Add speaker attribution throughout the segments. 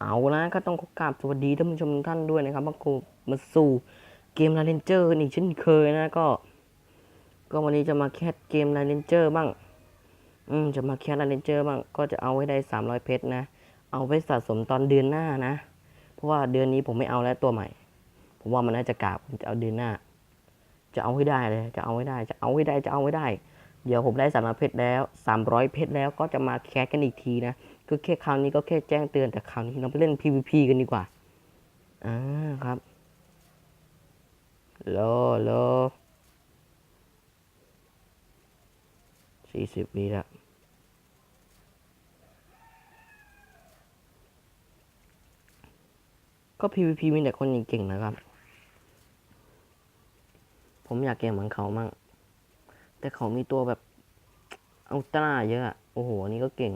Speaker 1: เอานะก็ต้องขอกราบสวัสดีท่านผู้ชมท่านด้วยนะครับมากูมาสู่เกมลาเรนเจอร์นอีกเช่นเคยนะก็ ก็วันนี้จะมาแคสเกมลาเรนเจอร์บ้าง อืมจะมาแคสลาเรนเจอร์บ้าง ก็จะเอาไว้ได้สามร้อยเพชรนะ เอาไว้สะสมตอนเดือนหน้านะ เพราะว่าเดือนนี้ผมไม่เอาแล้วตัวใหม่ ผมว่ามันน่าจะกราบผมจะเอาเดือนหน้า จะเอาให้ได้เลย จะเอาให้ได้ จะเอาให้ได้ จะเอาให้ได้ เดี๋ยวผมได้สามร้อยเพชรแล้วสามร้อยเพชรแล้วก็จะมาแคสกันอีกทีนะ ก็แค่คราวนี้ก็แค่แจ้งเตือนแต่คราวนี้เราไปเล่น PVP กันดีกว่า อ่าครับโลโลสี่สิบวิละก็ PVP มีแต่คนเก่งๆนะครับ ผมอยากเก่งเหมือนเขามั่ง แต่เขามีตัวแบบเอาตราเยอะอะ โอ้โห นี่ก็เก่ง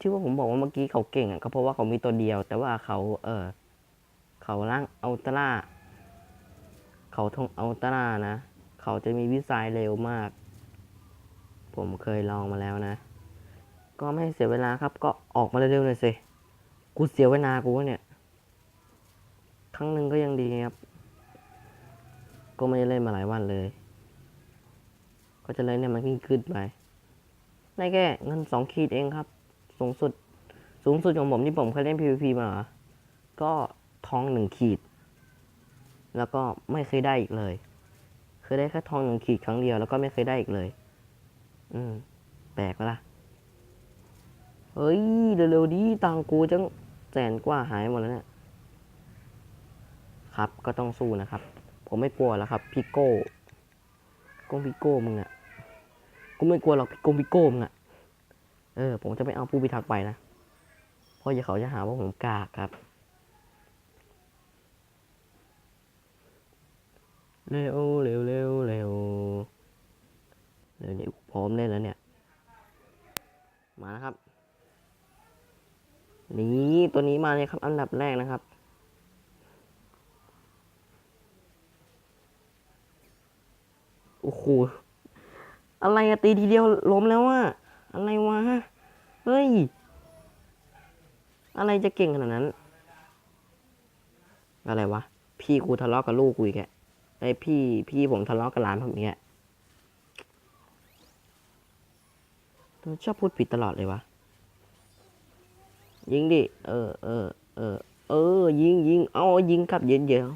Speaker 1: ที่ว่าผมบอกว่าเมื่อกี้เขาเก่งอะก็เพราะว่าเขามีตัวเดียว แต่ว่าเขาเออเขาล่างเอาตร้าเขาทงเอาตร้านะ เขาจะมีวิสัยเร็วมาก ผมเคยลองมาแล้วนะ ก็ไม่ให้เสียเวลาครับ ก็ออกมาเร็วๆหน่อยสิกูเสียเวลากูเนี่ย ครั้งหนึ่งก็ยังดีครับ ก็ไม่ได้เล่นมาหลายวันเลย ก็จะเล่นเนี่ยมันขึ้นขึ้นไปได้แค่เงินสองขีดเองครับ สูงสุด สูงสุดของผมที่ผมเคยเล่น PVP มา ก็ทองหนึ่งขีด แล้วก็ไม่เคยได้อีกเลย เคยได้แค่ทองหนึ่งขีดครั้งเดียวแล้วก็ไม่เคยได้อีกเลย อืม แปลกปะล่ะ เฮ้ย เร็วๆดีตังกูจังแสนกว่าหายหมดแล้วเนี่ย ครับ ก็ต้องสู้นะครับ ผมไม่กลัวแล้วครับ พี่โก้กงพี่โก้มึงอะกูไม่กลัวหรอกพี่กงพี่โก้มึงอะ ออ ผมจะไม่เอาผู้พิทักษ์ไปนะ เพราะอย่าเขาจะหาว่าผมกากครับ เร็วเร็วเร็วเร็วเร็วเร็วพร้อมเล่นแล้วเนี่ย มานะครับ นี่ตัวนี้มาเลยครับ อันดับแรกนะครับโอ้โห อะไรอะตีทีเดียวล้มแล้วอะอะไรวะ ฮ้ย อะไรจะเก่งขนาดนั้น อะไรวะ พี่กูทะเลาะกับลูกกูอีกแกไอพี่พี่ผมทะเลาะกับหลานผมอีกแกมันชอบพูดผิดตลอดเลยวะ ยิงดิ เออเออเออเออ ยิงยิงเอายิงครับเดี๋ยวเดี๋ยว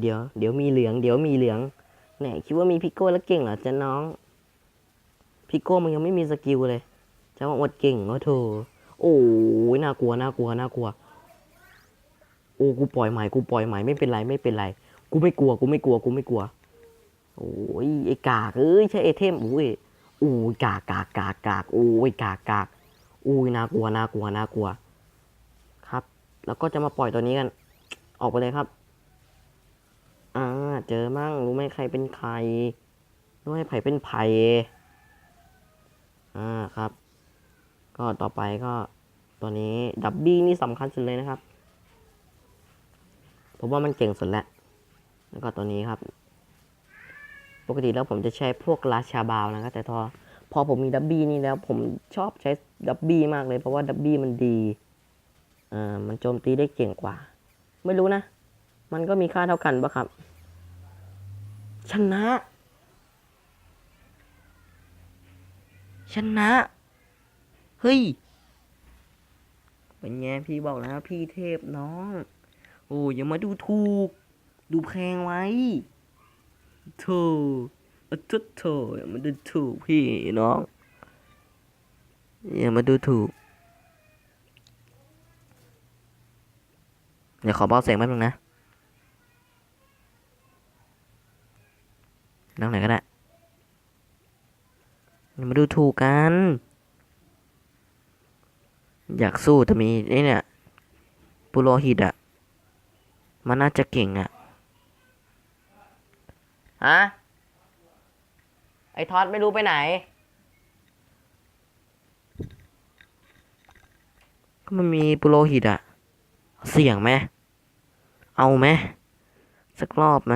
Speaker 1: เดี๋ยวเดี๋ยวมีเหลือง เดี๋ยวมีเหลืองแหนคิดว่ามีพิโก้แล้วเก่งเหรอจะน้อง พิโก้มันยังไม่มีสกิลเลย จะมาอดเก่งเหรอเธอ โอ้ยน่ากลัวน่ากลัวน่ากลัว โอ้กูปล่อยใหม่กูปล่อยใหม่ไม่เป็นไรไม่เป็นไร กูไม่กลัวกูไม่กลัวกูไม่กลัว โอ้ยไอ้กากเอ้ยใช่ไอเทมอุ้ยโอ้ยกากกากกากกากโอ้ยกากกากโอ้ยน่ากลัวน่ากลัวน่ากลัว ครับ แล้วก็จะมาปล่อยตัวนี้กัน ออกไปเลยครับอ่าเจอมั่งรู้ไหมใครเป็นใครรู้ไหมไผ่เป็นไผ่อ่าครับ ก็ต่อไปก็ตัวนี้ดับบี้นี่สำคัญสุดเลยนะครับผมว่ามันเก่งสุดแล้ว แล้วก็ตัวนี้ครับ ปกติแล้วผมจะใช้พวกราชาบาวนะครับแต่พอพอผมมีดับบี้นี่แล้ว ผมชอบใช้ดับบี้มากเลย เพราะว่าดับบี้มันดีอ่ามันโจมตีได้เก่งกว่า ไม่รู้นะ มันก็มีค่าเท่ากันปะครับ ชนะ ชนะ เฮ้ย เป็นไงพี่บอกแล้วพี่เทพน้อง โอ้อย่ามาดูถูก ดูแพงไว้โธ่อะทุโธ่อย่ามาดูถูกพี่น้อง อย่ามาดูถูก เดี๋ยวขอเบาเสียงแป๊บนึงนะนั่งไหนก็ได้อย่ามาดูถูกกัน อยากสู้แต่มีไอ้เนี่ยปุโรหิตอะมันน่าจะเก่งอะฮะไอ้ท็อตไม่รู้ไปไหน ก็มันมีปุโรหิตอะเสี่ยงไหมเอาไหมสักรอบไหม